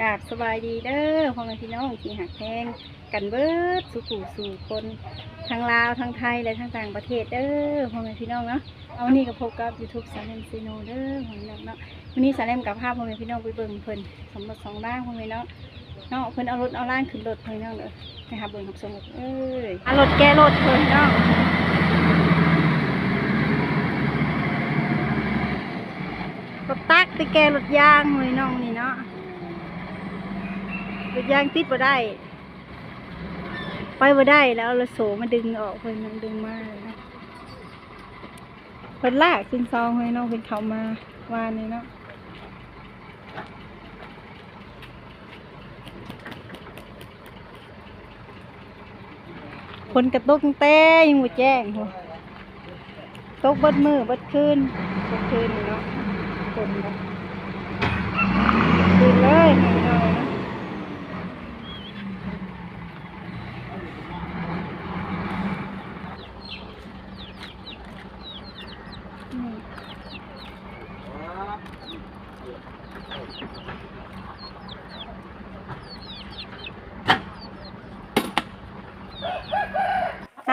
กราบสบายดีเด้อพ่อแม่พี่น้องที่หักแพงกันเบิดสู่ผู้สู่คนทั้งลาวทั้งไทยและทั้งต่างประเทศเด้อพ่อแม่พี่น้องเนาะเอาวันนี้ก็พบกับ YouTube สาเลมซีโนเด้อพ่อแม่พี่น้องเนาะวันนี้สาเลมกับภาพพ่อแม่พี่น้องไปเบิ่งเพิ่นสมรสสองร่างพ่อแม่เนาะเนาะเพิ่นเอารถเอาร่างขึ้นรถพ่อแม่พี่น้องเด้อไปหาเบิ่งกับสมุกเอ้ยเอารถแก้รถเพิ่นเนาะรถตักไปแก้รถยางเลยน้องนี่เนาะ รถยางติดบ่ได้ ไปบ่ได้แล้วเอาโสมาดึงออกเพิ่นมันดึงมาเลยนะเพิ่นลากขึ้นซองให้น้องเพิ่นเข้ามาวานนี่เนาะคนกระตุกตั้งแต่ยังบ่แจ้งหัวตกเบิดมือเบิดคืนเบิดคืนนี่เนาะคนนะกินเลยหน่อยหน่อยนะ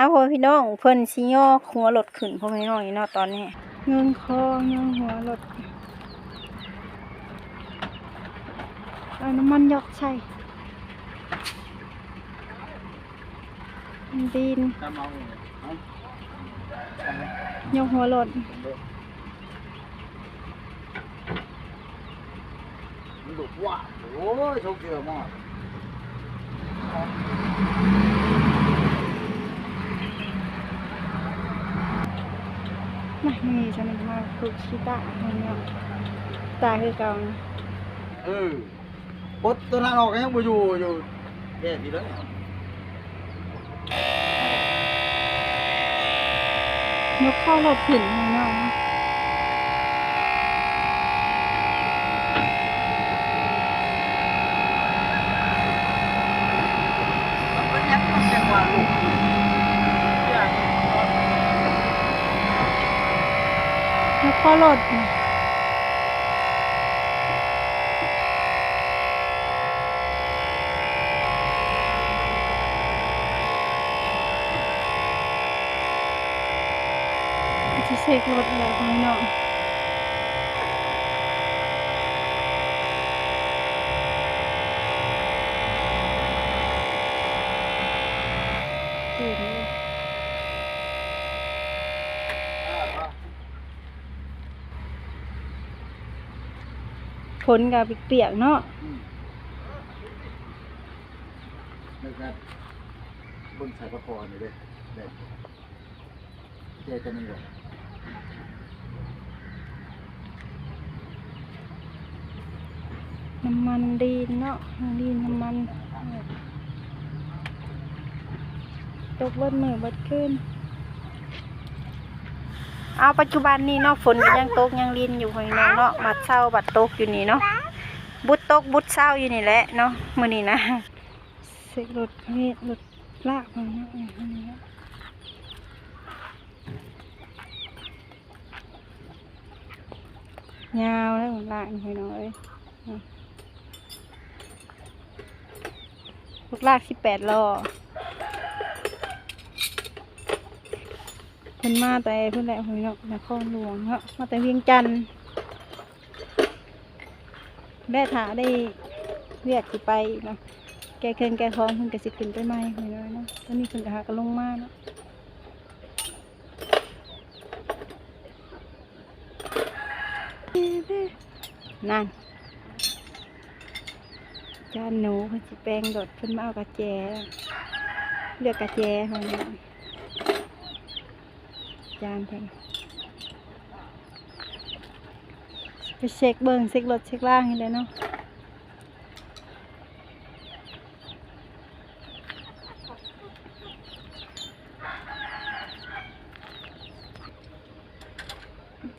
เอาพ่อพี่น้องเพิ่นสิย่อหัวรถขึ้นพ่อพี่น้องนี่เนาะตอนนี้เงินคอเงินหัวรถเอาน้ำมันยอกใช่ดินถ้าเมาเอายกหัวรถมันดุว่าโอ้ยชกเสือมาก มานี่ฉันมาฝึกชิตะมันเนาะตาคือเก่านะเออปดตัวนั้นออกก็ยังบ่อยู่อยู่แย่ดีเลยยกเข้ารถขึ้นมันเนาะ มันเป็นยังมันจังหวะลูก ยกเข้ารถน่ะจะเสกรถอะไรของเนาะตื่นเลย ฝ นกับเปียกๆเนาะนึกนะบนสายประคอนี่เด้เด็ดเจ๊กันนี่เลยน้ำมันดีเนาะดีน้ำมันตกเบิดมือเบิดขึ้น เอาปัจจุบันนี้เนาะฝนก็ยังตกยังลินอยู่ข้างนอกเนาะบัดเช้าบัดตกอยู่นี่เนาะบุดตกบุดเช้าอยู่นี่แหละเนาะมือนี้นะเสกรถเมตรถลากมาเนาะอันนี้เนาะยาวแล้วลากไปหน่อยลูกลากสิบแปดล้อ เพิ่นมาแต่เพิ่นแหละหอยเนาะนครหลวงเนาะมาแต่เวียงจันทน์แม่ถาได้เรียกสิไปเนาะแกเครื่องแกคองเพิ่นก็สิขึ้นไปใหม่หอยน้อยเนาะตอนนี้เพิ่นก็หากันลงมาเนาะนั่นจานหนูเพิ่นสิแปลงดดเพิ่นมาเอากระแจเลือกกระแจเพิ่นน่ จานเพิ่นไปเช็คเบิ่งเช็ครถเช็คล่างให้เลยเนาะ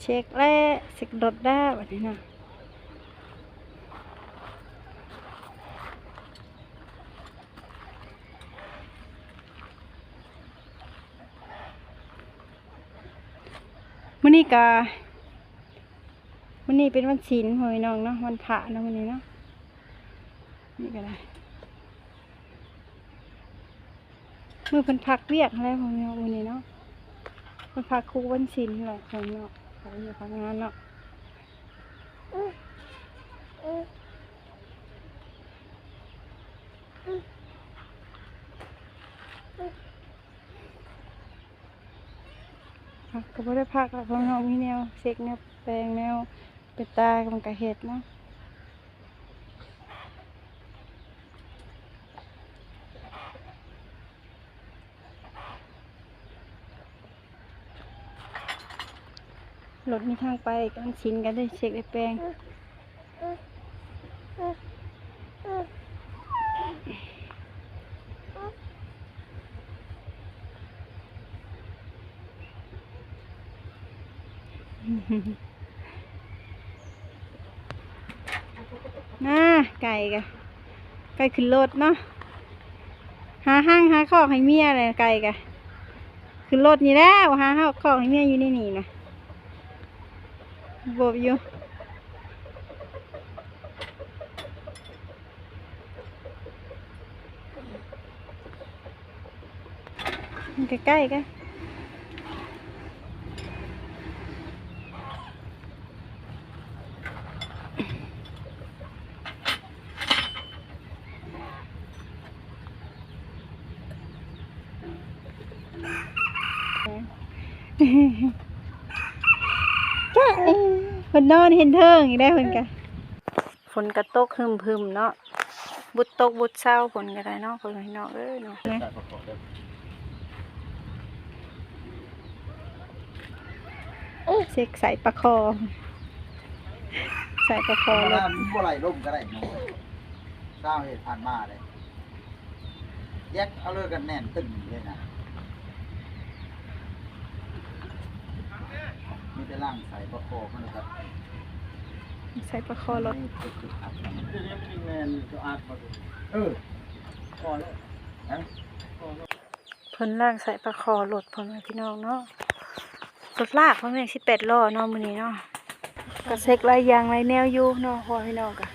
เช็คแล้วเช็ครถได้แบบนี้เนาะ กะมื้อนี้เป็นวันศีลหอยน้องเนาะวันพระเนาะมื้อนี้เนาะนี่ก็ได้มือเพิ่นพักเวียกอะไรของเนาะวันนี้เนาะเพิ่นพักคุกวันศิลแหละของเนาะเขาอยู่พักงานเนาะ พักก็บ่ได้พักแล้วเพราะเนาะมีแนวเซ็กแนวแปลงแนวเป็นตากับมันก็เฮ็ดเนาะรถมีทางไปกันชินกันได้เช็คได้แปลง น่าไก่กะไก่ขึ้นรถเนาะหาห้างหาข้อให้เมียเลยไก่กะขึ้นรถนี่แล้วหาห้างข้อให้เมียอยู่ในนี่นะบอบอยู่ใกล้ๆกันจ้าเอ๋เพิ่ นนอนเห็นเทิงอีกได้วเพิ่นกะฝนกระตกหึมๆเนาะบุดตกบุดเศร้าฝนก็ได้เนาะเพิ่นให้เนาะเอ้ยเนาะเด้อเซ็กใส่ปลาคอ ใส่ปลาคอเพราะแล้ว่าวมันบ่ไหลล่มก็ได้เนาะเศร้าเหตุผ่านมาเลยแยกเอาเลยกันแน่นตึงเลยนะมีแต่ ล่างใส่ประกอบมันนะครับใส่ปลาคอรถเออพอแล้วนะเพิ่นล่างใส่ปลาคอรถพ่อแม่พี่น้องเนาะรถลากพ่อแม่สิบแปดล้อเนาะมื้อนี้เนาะก็เซ็กหลายอย่างหลายแนวอยู่เนาะพ่อพี่น้องก็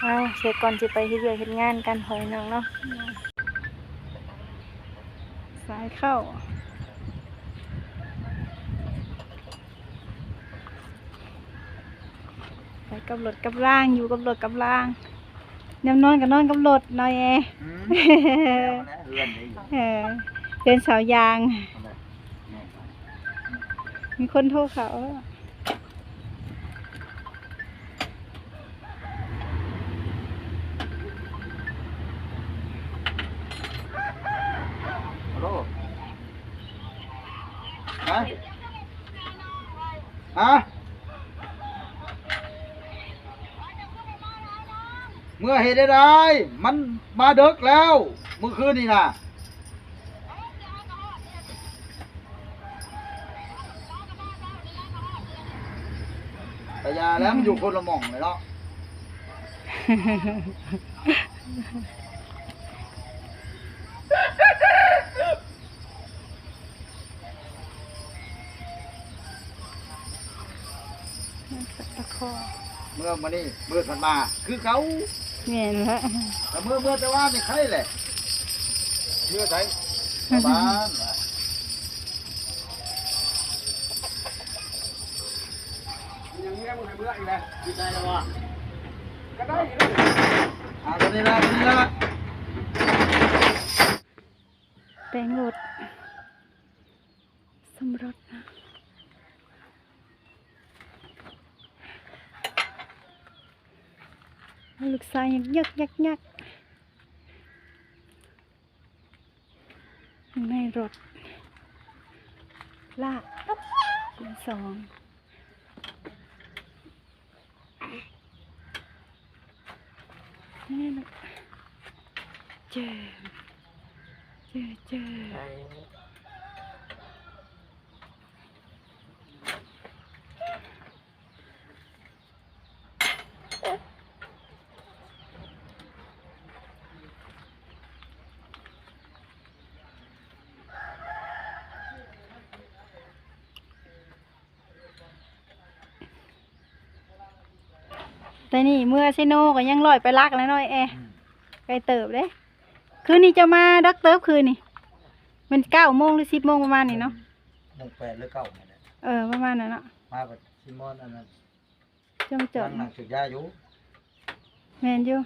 เอาเซ็กก่อนสิไปเฮ็ดเวียกเฮ็ดงานกันพ่อพี่น้องเนาะสายเข้า ไป กับรถกับล่างอยู่กับรถกับล่างแนวนอนกับนอนกับรถหน่อยแออืมแล้วนะเรือนนี้อยู่เออเป็นเสายางเอาเลยเนี่ยมีคนโทรเขาแล้วฮัลโหลฮะฮะเมื่อเหตุใดๆมันมาเดึกแล้วเมื่อคืนนี่นะแต่อยาแล้วมันอยู่คนละหม่องเลยเนาะตะคอ เมื่อมานี่เมื่อมันมา คือเขา เมียนละแต่เมื่อเมื่อแต่ว่านี่ใครแหละเมื่อใครบ้านน่ะยังเงี้ยมึงให้เมื่ออีกแล้วดีใจแล้ววะก็ได้อยู่แล้วอ่าตอนนี้ละตอนนี้ละแปลงรถสมรสนะ ลูกชายยักยักยักยู่ในรถ ลากปั๊บเป็นสองนี่นะเจอเจอเจอ แต่นี่เมื่อเซโนก็ยังลอยไปลักแล้วน้อยแออืมไกลเติบเด้คืนนี้จะมาดักเติบคืนนี่มันเก้าโมงหรือสิบโมงประมาณนี้เนาะหนึ่งแปดหรือเก้าเนี่ยแหละเออประมาณนั้นเนาะมาแบบซิมอนอันนั้นจงจอดนั่งหนังจุดยาอยู่แม่นอยู่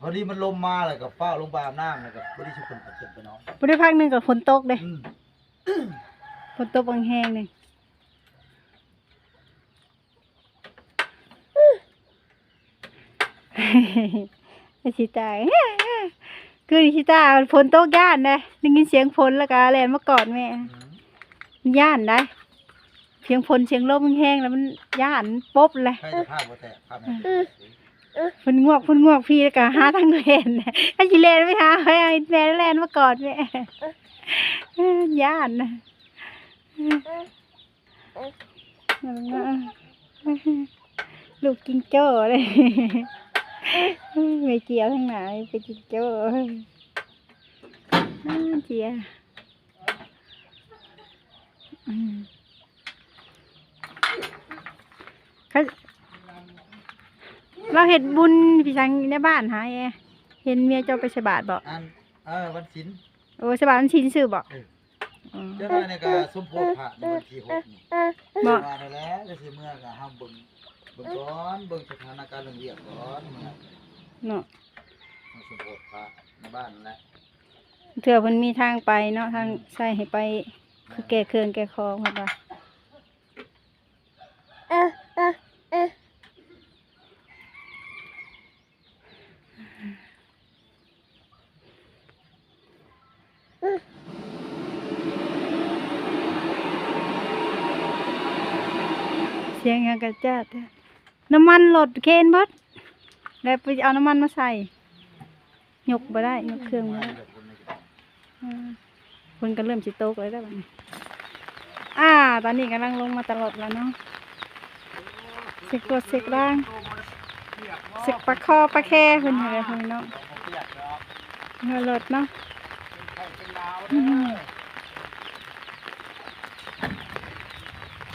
พอดีมันลมมาเลยกับฟ้าลงไปอาบน้ำเลยกับพอดีชุกคนขึ้นไปน้องบ่ได้พักหนึงกับฝนตกเด้อืมฝนตกบางแห้งเลย ไอ้ชิตาคือชิตาฝนตกย่านนะได้ยินเสียงฝนแล้วก็แล่นมากอดแม่อืมมันย่านได้เสียงฝนเสียงลมมันแห้งแล้วมันย่านป๊บเลยใครจะภาพว่าแต่ภาพไหนฝนงวกฝนงวกพี่แล้วก็หาทางเลนถ้าจิเลนไม่หาให้เอาแม่แล่นมากอดแม่ย่านนะลูกกินโจ้เลย ไม่เจียวทั้งไหนไปกินโจ้าเจียเขาเราเห็นบุญพี่ชังในบ้านหายแอเห็นเมียเจ้าไปใส่บาทบอกอันเออวันศิลโอ้ใส่บาทมันชินซื่อบอกเจ้าหน้าเนี่ยก็สมโพธิพระในวันที่หกนี่บอกมาแล้วก็สิเมื่อก็ห้ามเบิ่งเบิ่งก่อนเบิ่งสถานการณ์เรื่องเรียกก่อน เมื่อเนาะมาสมโพธิพระในบ้านนั่นแหละเถื่อมันมีทางไปเนาะทางใส่ให้ไปคือแก่เครื่องแก่คองครับว่าเสียงยังกระจัดอะน้ำมันรถเคนเบด แล้วไปเอาน้ำมันมาใส่ยกบ่ได้ยกเครื่องบ่ได้อืมคนก็เริ่มสิโตกเลยได้วบัดนี้อ่า ตอนนี้กำลังลงมาตลอดแล้วเนาะเสกตัวเสกร่างเสกปลาคอปลาแค่เพิ่นอะไรเพิ่นเนาะเงารถเนาะ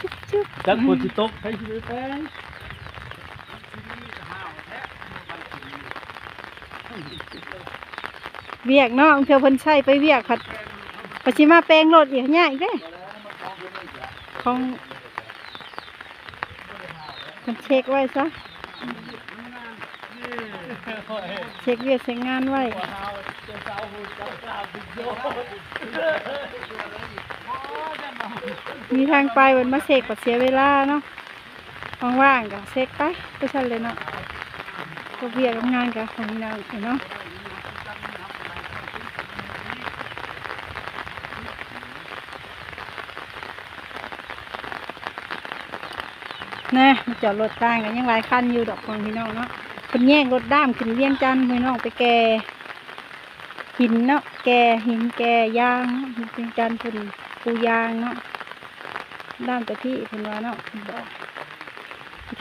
จุ๊บจุ๊บจักคนสิตกให้สิไป เวียกเนาะเพื่อเพิ่นใช้ไปเวียกผัดปชิมาแปลงรถอีกง่ายอีกเด้ของมันเช็คไว้ซะเช็คเวียกเช็คงานไว้มีทางไปวันมาเช็คก็เสียเวลาเนาะว่างๆก็เช็คไปไปชันเลยเนาะ ก็เวียกับงานกับของเราอีกเนาะนะมาจอดรถต่างกันยังหลายคันอยู่ดอกของพี่น้องเนาะคนแย่งรถด้ามขึ้นเวียงจันทน์พี่น้องไปแก่หินเนาะแก่หินแก่ยางเนาะเวียงจันทน์พิ่นปูยางเนาะด้ามต่พี่พิ่นว่าเนาะบอก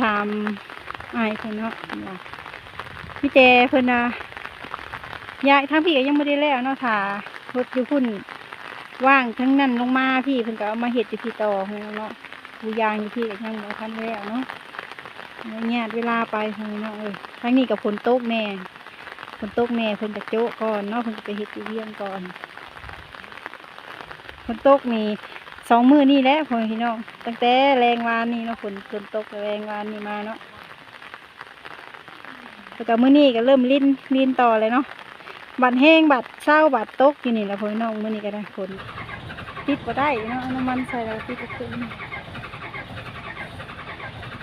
ถามอายเพิ่นเนาะ พิ่นว่าพี่แต่เพิ่นนะยายทั้งพี่ก็ยังไม่ได้แล้วเนาะถ่ารถอยู่พุ่นว่างทั้งนั้นลงมาพี่เพิ่นก็เอามาเฮ็ดอยู่ที่ต่อเนาะปูยางอยู่ที่ก็ยังบ่ทันแล้วเนาะเนี่ยเวลาไปเนาะเอ้ยทางนี้กับฝนตกแน่ฝนตกแน่เพิ่นจะโจ๊ะก่อนเนาะเพิ่นจะไปเฮ็ดอยู่เวียงก่อนฝนตกนี่สองมื้อนี่แหละพ่อพี่น้องตั้งแต่แรงวานนี่เนาะฝนฝนตกแรงวานนี่มาเนาะ แล้วก็มื้อนี้ก็เริ่มลิ้นลิ้นต่อเลยเนาะบัดแห้งบัดเศร้าบัดตกอยู่นี่แหละพ่อพี่น้องมื้อนี้ก็ได้ฝนติดบ่ได้เนาะน้ำมันใส่แล้วติดบ่ขึ้น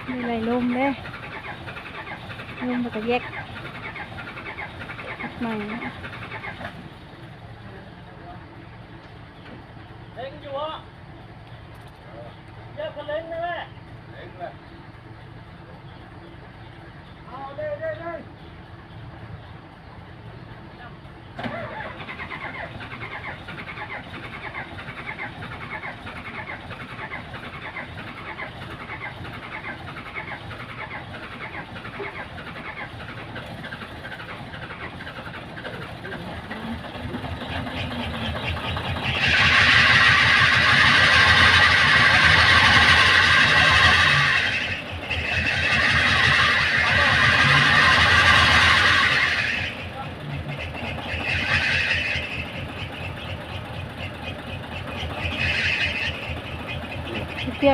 มีไรลมเด้ลมมันก็แยกใหม่เล่งอยู่วะ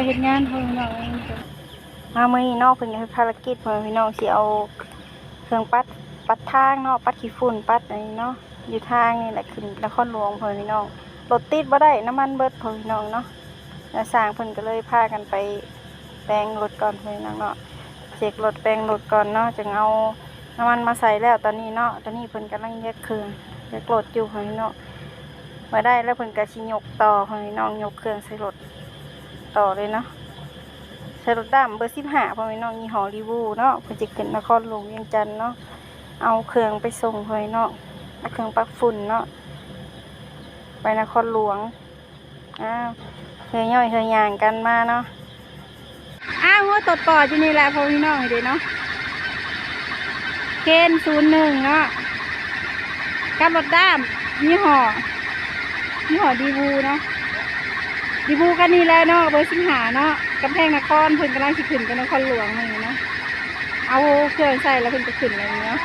เฮ็ดงานเพิ่นเนาะมามื้อนี้เนาะเพิ่นเฮ็ดภารกิจเพิ่นพี่น้องสิเอาเครื่องปัดปัดทางเนาะปัดขี้ฝุ่นปัดอันนี้เนาะอยู่ทางนี่แหละขึ้นนครหลวงเพิ่นพี่น้องรถติดบ่ได้น้ำมันเบิดเพิ่นพี่น้องเนาะแล้วสร้างเพิ่นก็เลยพากันไปแปลงรถก่อนเพิ่นพี่น้องเนาะเช็ครถแปลงรถก่อนเนาะจึงเอาน้ำมันมาใส่แล้วตอนนี้เนาะตอนนี้เพิ่นกำลังแยกเครื่องแยกรถอยู่เพิ่นพี่น้องมาได้แล้วเพิ่นก็สิยกต่อเพิ่นพี่น้องยกเครื่องใส่รถ ต่อเลยเนาะใช้รถดำเบอร์สิบห้าพ่อแม่น้องยี่ห้อรีวูเนาะเพื่อจะขึ้นนครหลวงเวียงจันทน์เนาะเอาเครื่องไปส่งพ่อแม่น้องเอาเครื่องปักฝุ่นเนาะไปนครหลวงอ้าวเฮยย่อยเฮยย่างกันมาเนาะอ้าวหัวตดปอดอยู่นี่แหละพ่อแม่น้องเดี๋ยวเนาะเคนศูนย์หนึ่งเนาะกับรถดำยี่ห้อยี่ห้อดีวูเนาะ ดีบูกันนี่แหล้วเนาะเบอร์สิงหาเนาะกำแพงนครเพิ่นกำลังสิขึ้นกับนครหลวงนี่เนาะเอาเครื่องใส่แล้วเพิ่นจะขึ้นอะไรเนาะ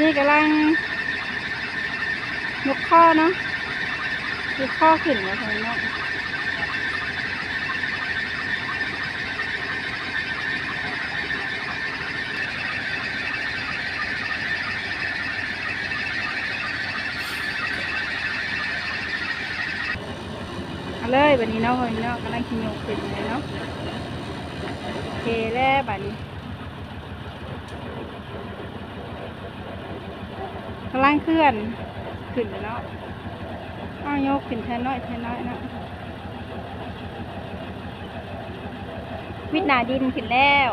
นี่กำลัง ยกข้อนะยกข้อขึ้นมาทางเนาะเอาเลยบัดนี้เนาะบัดนี้เนาะกำลังขิโยกขึ้นเลยเนาะโอเคแล้วบัดนี้กำลังเคลื่อน ขึ้นแล้วเนาะอ้าวยกขึ้นแทนน้อยแทนน้อยเนาะวิดนาดินขึ้นแล้ว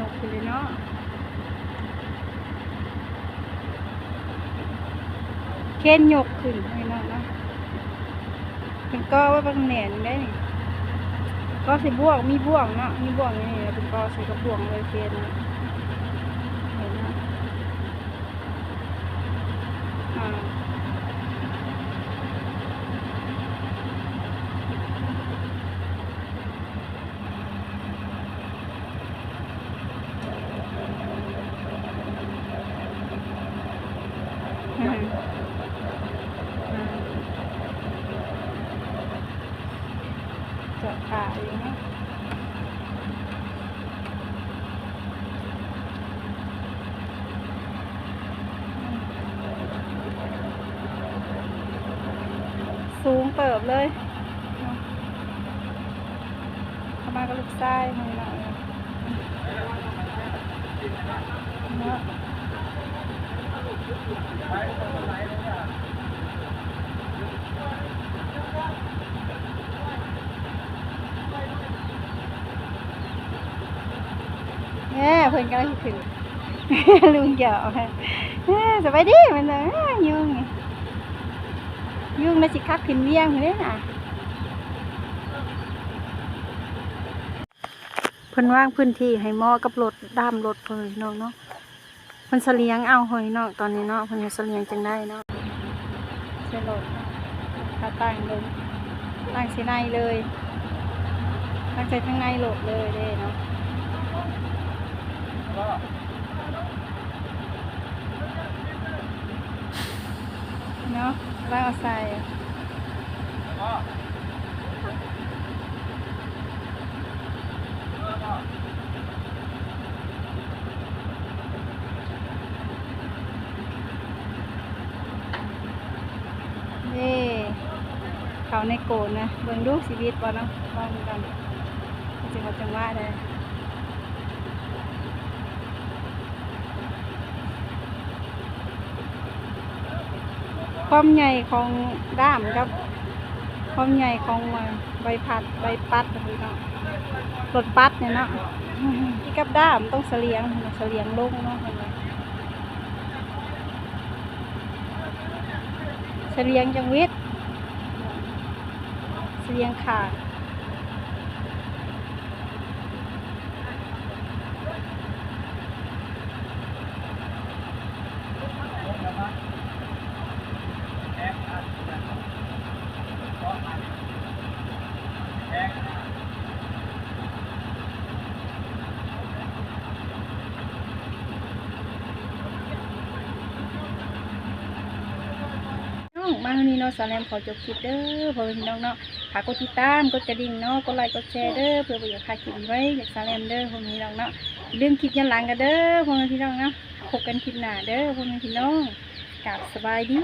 ยกขึ้นเลยเนาะเค้นยกขึ้นให้เนาะเนาะเป็นก็ว่าบางแหนนได้นี่ก็ใส่บ่วงมีบ่วงเนาะมีบ่วงนี่เป็นก็ใส่กระบ่วงเลยเค้นเนาะเห็นเนาะ อ่าอืมอ่าเจาะขาอยู่เนาะ สูงเปิบเลยเข้ามากับลูกไส้หน่อยหน่อยเนาะแง่เพิ่นกำลังสิถึงลุงเหยาะค่ะสบายดีมันเลย ยุ่งนะสิคักขึ้นเวียงเลยน่ะเพิ่นว่างพื้นที่ให้หมอกับรถดามรถเพิ่นเนาะเนาะเพิ่นเสลียงเอาหอยเนาะตอนนี้เนาะเพิ่นเสลียงจังได้เนาะใส่รถขาตั้งลงตั้งใส่ในเลยตั้งใส่ทั้งในรถเลยเด้เนาะเนาะ แล้วเอาใส่นี่เขาในโกนนะ เบิ่งดูชีวิตบ่เนาะลองกันจังหวะจังหวะเลย ความใหญ่ของด้ามกับ ความใหญ่ของใบพัดใบปัดนี่เนาะรถปัดเนี่ยเนาะที่กับด้ามต้องเสลียงเสลียงลงเนาะเสลียงจังวิทย์เสลียงขาด นี้เนาะสาแรมขอจบคลิปเด้อพ่อแม่พี่น้องเนาะฝากกดติดตามกดกระดิ่งเนาะกดไลค์กดแชร์เด้อเพื่อประโยชน์ค่าคลิปไว้อยากสาแรมเด้อพ่อแม่พี่น้องเนาะอย่าลืมคลิปยันหลังกันเด้อพ่อแม่พี่น้องเนาะพบกันคลิปหน้าเด้อพ่อแม่พี่น้องกลับสบายดี